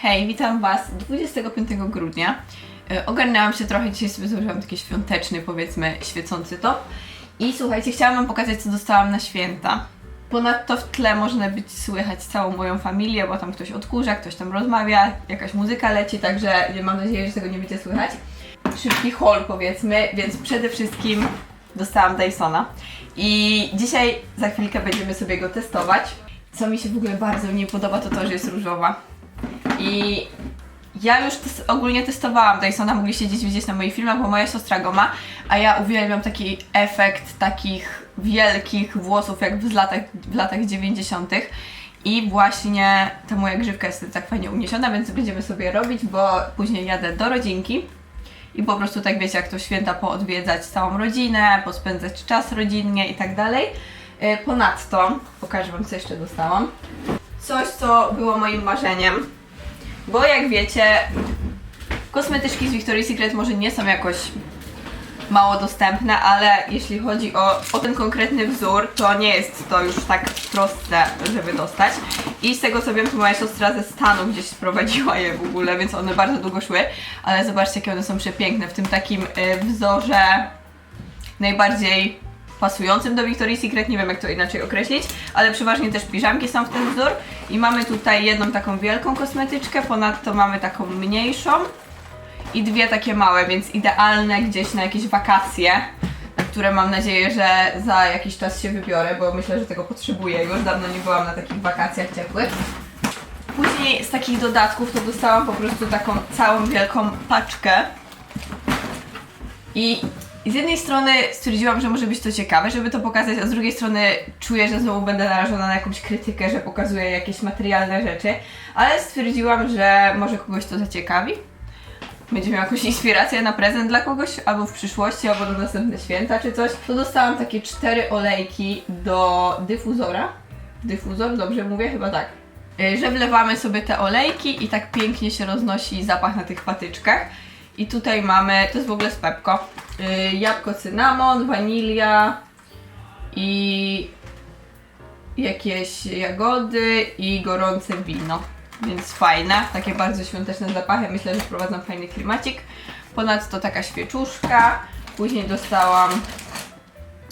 Hej, witam Was 25 grudnia. E, Ogarnęłam się trochę, dzisiaj sobie założyłam taki świąteczny, powiedzmy, świecący top. I słuchajcie, chciałam Wam pokazać, co dostałam na święta. Ponadto w tle można być słychać całą moją familię, bo tam ktoś odkurza, ktoś tam rozmawia, jakaś muzyka leci, także mam nadzieję, że tego nie będzie słychać. Szybki haul powiedzmy, więc przede wszystkim dostałam Dysona. I dzisiaj za chwilkę będziemy sobie go testować. Co mi się w ogóle bardzo nie podoba, to to, że jest różowa. I ja już tes- ogólnie testowałam Dysona, mogliście gdzieś widzieć na moich filmach, bo moja siostra go ma, a ja uwielbiam taki efekt takich wielkich włosów, jak w latach, w latach 90. I właśnie ta moja grzywka jest tak fajnie uniesiona, więc będziemy sobie robić, bo później jadę do rodzinki. I po prostu tak wiecie, jak to święta poodwiedzać całą rodzinę, pospędzać czas rodzinnie i tak dalej. E, Ponadto, pokażę Wam co jeszcze dostałam. Coś, co było moim marzeniem. Bo jak wiecie, kosmetyczki z Victoria's Secret może nie są jakoś mało dostępne, ale jeśli chodzi o, o ten konkretny wzór, to nie jest to już tak proste, żeby dostać. I z tego co wiem, to moja siostra ze Stanów gdzieś sprowadziła je w ogóle, więc one bardzo długo szły, ale zobaczcie jakie one są przepiękne w tym takim y, wzorze najbardziej pasującym do Victoria's Secret, nie wiem jak to inaczej określić, ale przeważnie też piżamki są w ten wzór i mamy tutaj jedną taką wielką kosmetyczkę, ponadto mamy taką mniejszą i dwie takie małe, więc idealne gdzieś na jakieś wakacje, na które mam nadzieję, że za jakiś czas się wybiorę, bo myślę, że tego potrzebuję. Już dawno nie byłam na takich wakacjach ciepłych. Później z takich dodatków to dostałam po prostu taką całą wielką paczkę. I z jednej strony stwierdziłam, że może być to ciekawe, żeby to pokazać, a z drugiej strony czuję, że znowu będę narażona na jakąś krytykę, że pokazuję jakieś materialne rzeczy, ale stwierdziłam, że może kogoś to zaciekawi. Będzie miał jakąś inspirację na prezent dla kogoś, albo w przyszłości, albo na następne święta czy coś. To dostałam takie cztery olejki do dyfuzora. Dyfuzor, dobrze mówię? Chyba tak. Y, Że wlewamy sobie te olejki i tak pięknie się roznosi zapach na tych patyczkach. I tutaj mamy, to jest w ogóle z Pepko, y, jabłko cynamon, wanilia i jakieś jagody i gorące wino. Więc fajne, takie bardzo świąteczne zapachy. Myślę, że wprowadzam fajny klimacik. Ponadto taka świeczuszka. Później dostałam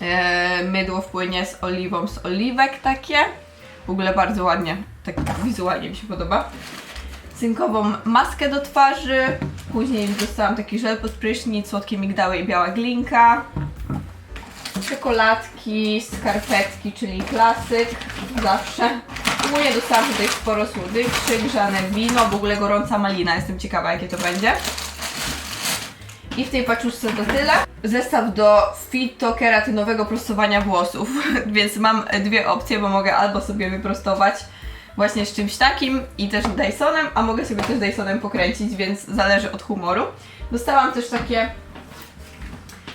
e, mydło w płynie z oliwą z oliwek takie. W ogóle bardzo ładnie, tak wizualnie mi się podoba. Cynkową maskę do twarzy. Później dostałam taki żel pod prysznic, słodkie migdały i biała glinka. Czekoladki, skarpetki, czyli klasyk, zawsze. Ogólnie dostałam tutaj sporo słodyczy, grzane wino, w ogóle gorąca malina, jestem ciekawa jakie to będzie. I w tej paczuszce to tyle. Zestaw do fitokeratynowego prostowania włosów, więc mam dwie opcje, bo mogę albo sobie wyprostować właśnie z czymś takim i też Dysonem, a mogę sobie też Dysonem pokręcić, więc zależy od humoru. Dostałam też takie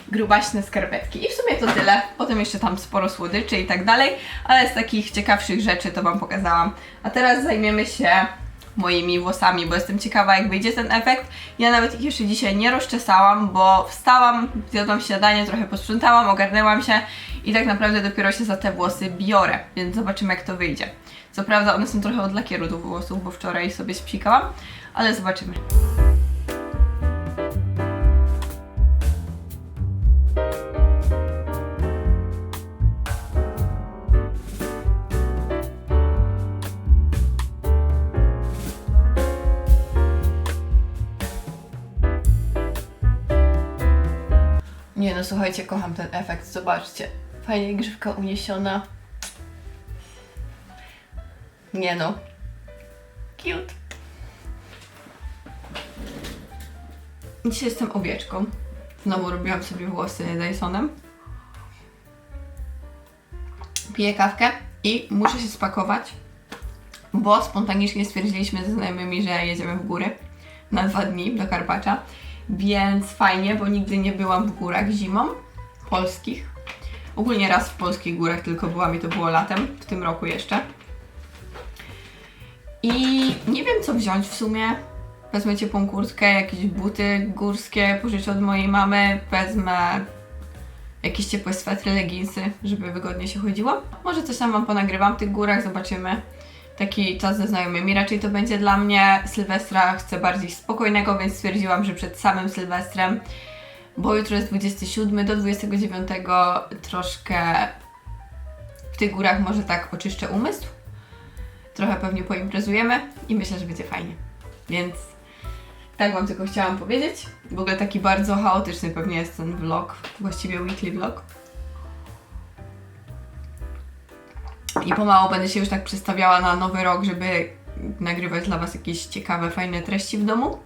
grubaśne skarpetki. I w sumie to tyle. Potem jeszcze tam sporo słodyczy i tak dalej, ale z takich ciekawszych rzeczy to Wam pokazałam. A teraz zajmiemy się moimi włosami, bo jestem ciekawa jak wyjdzie ten efekt. Ja nawet ich jeszcze dzisiaj nie rozczesałam, bo wstałam, zjadłam śniadanie, trochę posprzątałam, ogarnęłam się i tak naprawdę dopiero się za te włosy biorę, więc zobaczymy jak to wyjdzie. Co prawda one są trochę od lakieru do włosów, bo wczoraj sobie spsikałam, ale zobaczymy. Nie no, słuchajcie, kocham ten efekt, zobaczcie. Fajnie grzywka uniesiona. Nie no. Cute. Dzisiaj jestem owieczką. Znowu robiłam sobie włosy Dysonem. Piję kawkę i muszę się spakować, bo spontanicznie stwierdziliśmy ze znajomymi, że jedziemy w góry na dwa dni do Karpacza. Więc fajnie, bo nigdy nie byłam w górach zimą polskich. Ogólnie raz w polskich górach tylko byłam i to było latem, w tym roku jeszcze. I nie wiem co wziąć w sumie. Wezmę ciepłą kurtkę, jakieś buty górskie, pożyczę od mojej mamy, wezmę jakieś ciepłe swetry, leginsy, żeby wygodnie się chodziło. Może coś tam Wam ponagrywam w tych górach, zobaczymy. taki czas ze znajomymi. Raczej to będzie dla mnie. Sylwestra chcę bardziej spokojnego, więc stwierdziłam, że przed samym Sylwestrem, bo jutro jest 27 do 29, troszkę w tych górach może tak oczyszczę umysł. Trochę pewnie poimprezujemy i myślę, że będzie fajnie. Więc tak Wam tylko chciałam powiedzieć. W ogóle taki bardzo chaotyczny pewnie jest ten vlog, właściwie weekly vlog. I pomału będę się już tak przestawiała na nowy rok, żeby nagrywać dla Was jakieś ciekawe, fajne treści w domu.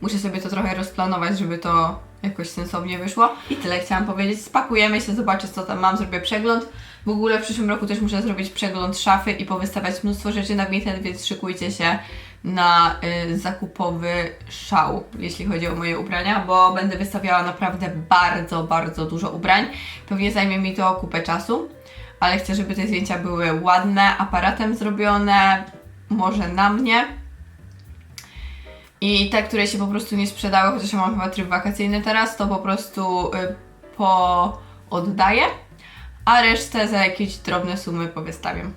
Muszę sobie to trochę rozplanować, żeby to jakoś sensownie wyszło. I tyle chciałam powiedzieć. Spakujemy się, zobaczę co tam mam, zrobię przegląd. W ogóle w przyszłym roku też muszę zrobić przegląd szafy i powystawiać mnóstwo rzeczy na Vinted, więc szykujcie się na y, zakupowy szał, jeśli chodzi o moje ubrania, bo będę wystawiała naprawdę bardzo, bardzo dużo ubrań. Pewnie zajmie mi to kupę czasu, ale chcę, żeby te zdjęcia były ładne, aparatem zrobione, może na mnie. I te, które się po prostu nie sprzedały, chociaż ja mam chyba tryb wakacyjny teraz, to po prostu y, po oddaję, a resztę za jakieś drobne sumy powystawiam.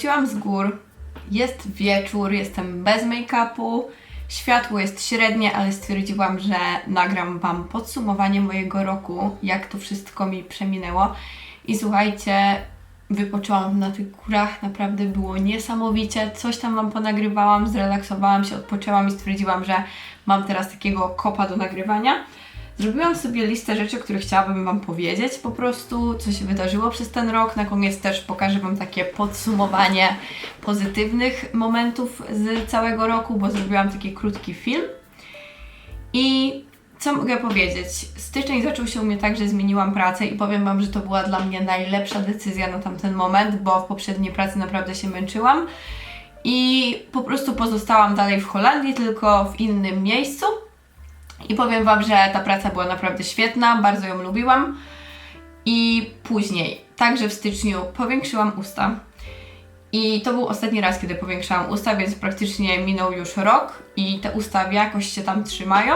Wróciłam z gór. Jest wieczór, jestem bez make-upu. Światło jest średnie, ale stwierdziłam, że nagram Wam podsumowanie mojego roku, jak to wszystko mi przeminęło. I słuchajcie, wypoczęłam na tych górach, naprawdę było niesamowicie. Coś tam Wam ponagrywałam, zrelaksowałam się, odpoczęłam i stwierdziłam, że mam teraz takiego kopa do nagrywania. Zrobiłam sobie listę rzeczy, o których chciałabym Wam powiedzieć, po prostu, co się wydarzyło przez ten rok. Na koniec też pokażę Wam takie podsumowanie pozytywnych momentów z całego roku, bo zrobiłam taki krótki film. I co mogę powiedzieć? Styczeń zaczął się u mnie tak, że zmieniłam pracę i powiem Wam, że to była dla mnie najlepsza decyzja na tamten moment, bo w poprzedniej pracy naprawdę się męczyłam. I po prostu pozostałam dalej w Holandii, tylko w innym miejscu. I powiem Wam, że ta praca była naprawdę świetna, bardzo ją lubiłam. I później, także w styczniu, powiększyłam usta. I to był ostatni raz, kiedy powiększałam usta, więc praktycznie minął już rok i te usta jakoś się tam trzymają.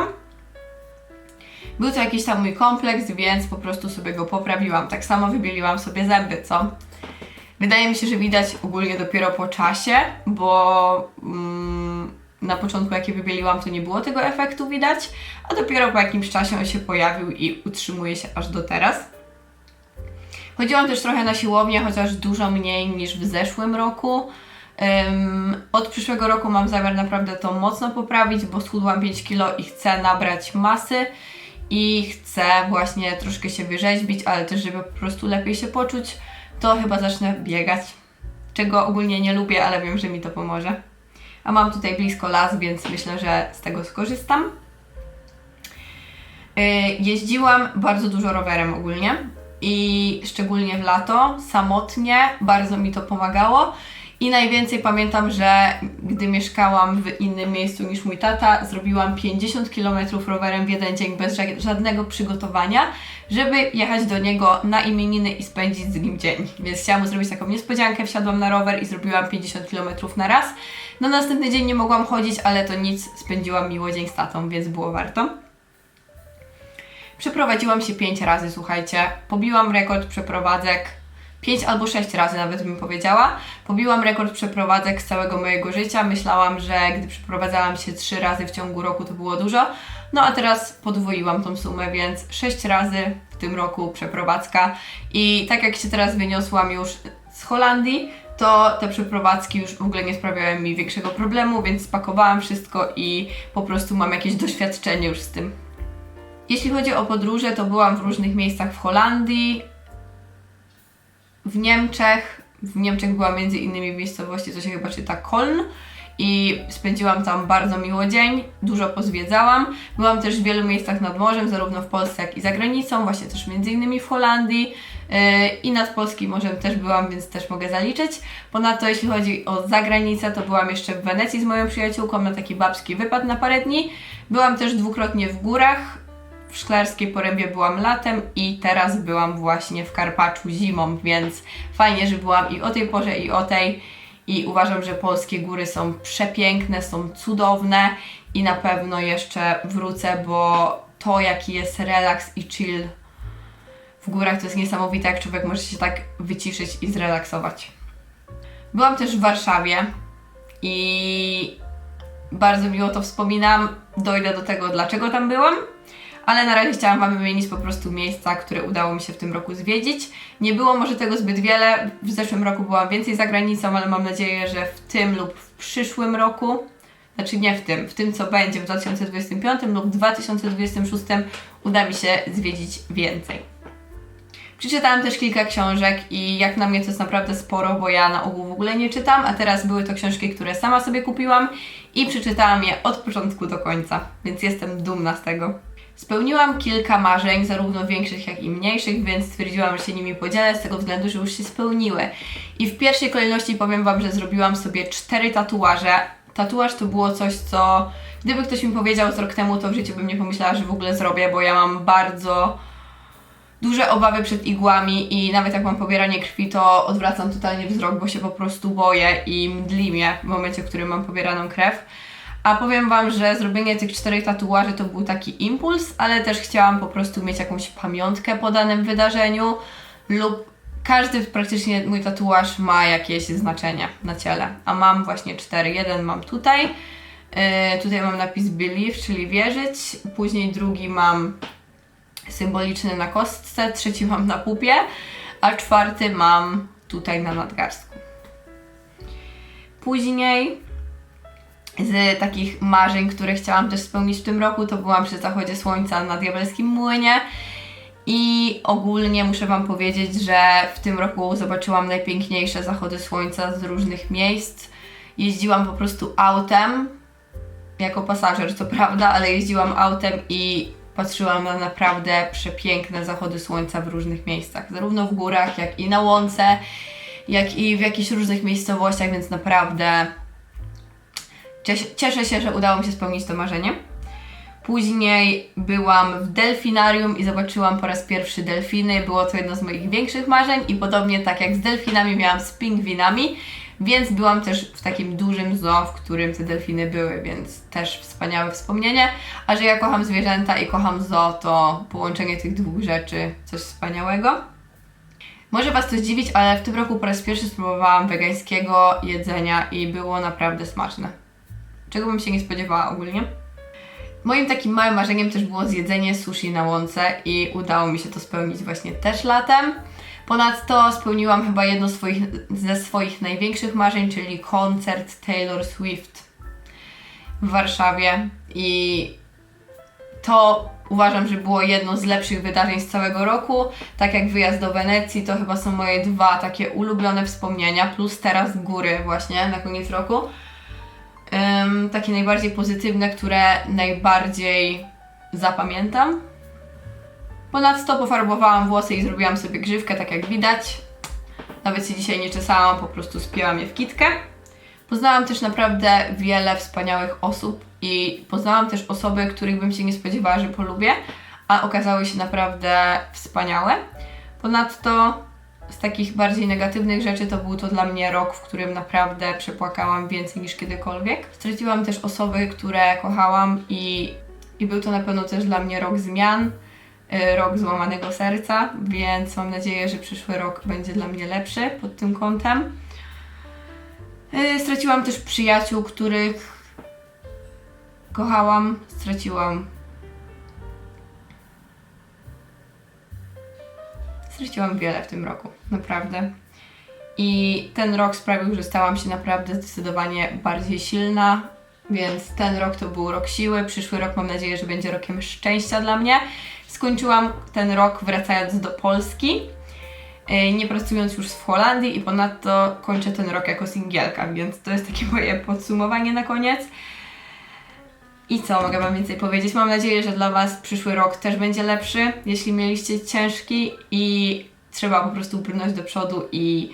Był to jakiś tam mój kompleks, więc po prostu sobie go poprawiłam. Tak samo wybieliłam sobie zęby, co? Wydaje mi się, że widać ogólnie dopiero po czasie, bo mm, na początku jak je wybieliłam, to nie było tego efektu widać, a dopiero po jakimś czasie on się pojawił i utrzymuje się aż do teraz. Chodziłam też trochę na siłownię, chociaż dużo mniej niż w zeszłym roku. Um, od przyszłego roku mam zamiar naprawdę to mocno poprawić, bo schudłam 5 kg i chcę nabrać masy i chcę właśnie troszkę się wyrzeźbić, ale też żeby po prostu lepiej się poczuć, to chyba zacznę biegać. Czego ogólnie nie lubię, ale wiem, że mi to pomoże. A mam tutaj blisko las, więc myślę, że z tego skorzystam. Yy, jeździłam bardzo dużo rowerem ogólnie i szczególnie w lato, samotnie, bardzo mi to pomagało. I najwięcej pamiętam, że gdy mieszkałam w innym miejscu niż mój tata, zrobiłam 50 km rowerem w jeden dzień bez żadnego przygotowania, żeby jechać do niego na imieniny i spędzić z nim dzień. Więc chciałam zrobić taką niespodziankę, wsiadłam na rower i zrobiłam 50 km na raz. Na następny dzień nie mogłam chodzić, ale to nic, spędziłam miło dzień z tatą, więc było warto. Przeprowadziłam się 5 razy, słuchajcie. Pobiłam rekord przeprowadzek 5 albo 6 razy nawet bym powiedziała. Pobiłam rekord przeprowadzek z całego mojego życia. Myślałam, że gdy przeprowadzałam się 3 razy w ciągu roku to było dużo. No a teraz podwoiłam tą sumę, więc 6 razy w tym roku przeprowadzka. I tak jak się teraz wyniosłam już z Holandii, to te przeprowadzki już w ogóle nie sprawiały mi większego problemu, więc spakowałam wszystko i po prostu mam jakieś doświadczenie już z tym. Jeśli chodzi o podróże, to byłam w różnych miejscach w Holandii, w Niemczech. W Niemczech byłam między innymi w miejscowości, co się chyba czyta Koln i spędziłam tam bardzo miło dzień, dużo pozwiedzałam. Byłam też w wielu miejscach nad morzem, zarówno w Polsce, jak i za granicą, właśnie też między innymi w Holandii yy, i nad polskim morzem też byłam, więc też mogę zaliczyć. Ponadto jeśli chodzi o zagranicę, to byłam jeszcze w Wenecji z moją przyjaciółką na taki babski wypad na parę dni. Byłam też dwukrotnie w górach, w Szklarskiej Porębie byłam latem i teraz byłam właśnie w Karpaczu zimą, więc fajnie, że byłam i o tej porze i o tej i uważam, że polskie góry są przepiękne, są cudowne i na pewno jeszcze wrócę, bo to jaki jest relaks i chill w górach to jest niesamowite, jak człowiek może się tak wyciszyć i zrelaksować. Byłam też w Warszawie i bardzo miło to wspominam. Dojdę do tego, dlaczego tam byłam ale na razie chciałam Wam wymienić po prostu miejsca, które udało mi się w tym roku zwiedzić. Nie było może tego zbyt wiele, w zeszłym roku byłam więcej za granicą, ale mam nadzieję, że w tym lub w przyszłym roku, znaczy nie w tym, w tym co będzie w 2025 lub 2026 uda mi się zwiedzić więcej. Przeczytałam też kilka książek i jak na mnie to jest naprawdę sporo, bo ja na ogół w ogóle nie czytam, a teraz były to książki, które sama sobie kupiłam i przeczytałam je od początku do końca, więc jestem dumna z tego. Spełniłam kilka marzeń, zarówno większych, jak i mniejszych, więc stwierdziłam, że się nimi podzielę z tego względu, że już się spełniły. I w pierwszej kolejności powiem Wam, że zrobiłam sobie cztery tatuaże. Tatuaż to było coś, co gdyby ktoś mi powiedział z rok temu, to w życiu bym nie pomyślała, że w ogóle zrobię, bo ja mam bardzo duże obawy przed igłami i nawet jak mam pobieranie krwi, to odwracam totalnie wzrok, bo się po prostu boję i mdli mnie w momencie, w którym mam pobieraną krew. A powiem Wam, że zrobienie tych czterech tatuaży to był taki impuls, ale też chciałam po prostu mieć jakąś pamiątkę po danym wydarzeniu lub każdy praktycznie mój tatuaż ma jakieś znaczenie na ciele, a mam właśnie cztery. Jeden mam tutaj, yy, tutaj mam napis believe, czyli wierzyć, później drugi mam symboliczny na kostce, trzeci mam na pupie, a czwarty mam tutaj na nadgarstku. Później z takich marzeń, które chciałam też spełnić w tym roku, to byłam przy zachodzie słońca na Diabelskim Młynie. I ogólnie muszę Wam powiedzieć, że w tym roku zobaczyłam najpiękniejsze zachody słońca z różnych miejsc. Jeździłam po prostu autem, jako pasażer, co prawda, ale jeździłam autem i patrzyłam na naprawdę przepiękne zachody słońca w różnych miejscach, zarówno w górach, jak i na łące, jak i w jakichś różnych miejscowościach, więc naprawdę cieszę się, że udało mi się spełnić to marzenie. Później byłam w delfinarium i zobaczyłam po raz pierwszy delfiny. Było to jedno z moich większych marzeń i podobnie tak jak z delfinami miałam z pingwinami, więc byłam też w takim dużym zoo, w którym te delfiny były, więc też wspaniałe wspomnienie. A że ja kocham zwierzęta i kocham zoo, to połączenie tych dwóch rzeczy coś wspaniałego. Może Was to zdziwić, ale w tym roku po raz pierwszy spróbowałam wegańskiego jedzenia i było naprawdę smaczne. Czego bym się nie spodziewała ogólnie. Moim takim małym marzeniem też było zjedzenie sushi na łące i udało mi się to spełnić właśnie też latem. Ponadto spełniłam chyba jedno swoich, ze swoich największych marzeń, czyli koncert Taylor Swift w Warszawie i to uważam, że było jedno z lepszych wydarzeń z całego roku. Tak jak wyjazd do Wenecji, to chyba są moje dwa takie ulubione wspomnienia, plus teraz góry właśnie na koniec roku. Ym, takie najbardziej pozytywne, które najbardziej zapamiętam. Ponadto pofarbowałam włosy i zrobiłam sobie grzywkę, tak jak widać. Nawet się dzisiaj nie czesałam, po prostu spięłam je w kitkę. Poznałam też naprawdę wiele wspaniałych osób i poznałam też osoby, których bym się nie spodziewała, że polubię, a okazały się naprawdę wspaniałe. Ponadto takich bardziej negatywnych rzeczy to był to dla mnie rok, w którym naprawdę przepłakałam więcej niż kiedykolwiek. Straciłam też osoby, które kochałam i, i był to na pewno też dla mnie rok zmian, y, rok złamanego serca, więc mam nadzieję, że przyszły rok będzie dla mnie lepszy pod tym kątem. Y, Straciłam też przyjaciół, których kochałam, straciłam. Straciłam wiele w tym roku, naprawdę. I ten rok sprawił, że stałam się naprawdę zdecydowanie bardziej silna, więc ten rok to był rok siły. Przyszły rok mam nadzieję, że będzie rokiem szczęścia dla mnie. Skończyłam ten rok wracając do Polski, yy, nie pracując już w Holandii i ponadto kończę ten rok jako singielka, więc to jest takie moje podsumowanie na koniec. I co mogę Wam więcej powiedzieć? Mam nadzieję, że dla Was przyszły rok też będzie lepszy, jeśli mieliście ciężki i trzeba po prostu brnąć do przodu i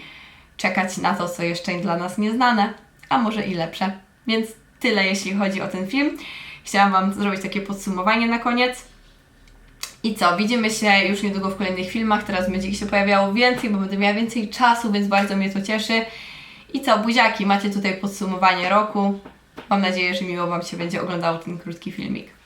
czekać na to, co jeszcze dla nas nieznane, a może i lepsze. Więc tyle, jeśli chodzi o ten film. Chciałam Wam zrobić takie podsumowanie na koniec. I co, widzimy się już niedługo w kolejnych filmach. Teraz będzie ich się pojawiało więcej, bo będę miała więcej czasu, więc bardzo mnie to cieszy. I co, buziaki, macie tutaj podsumowanie roku. Mam nadzieję, że miło Wam się będzie oglądało ten krótki filmik.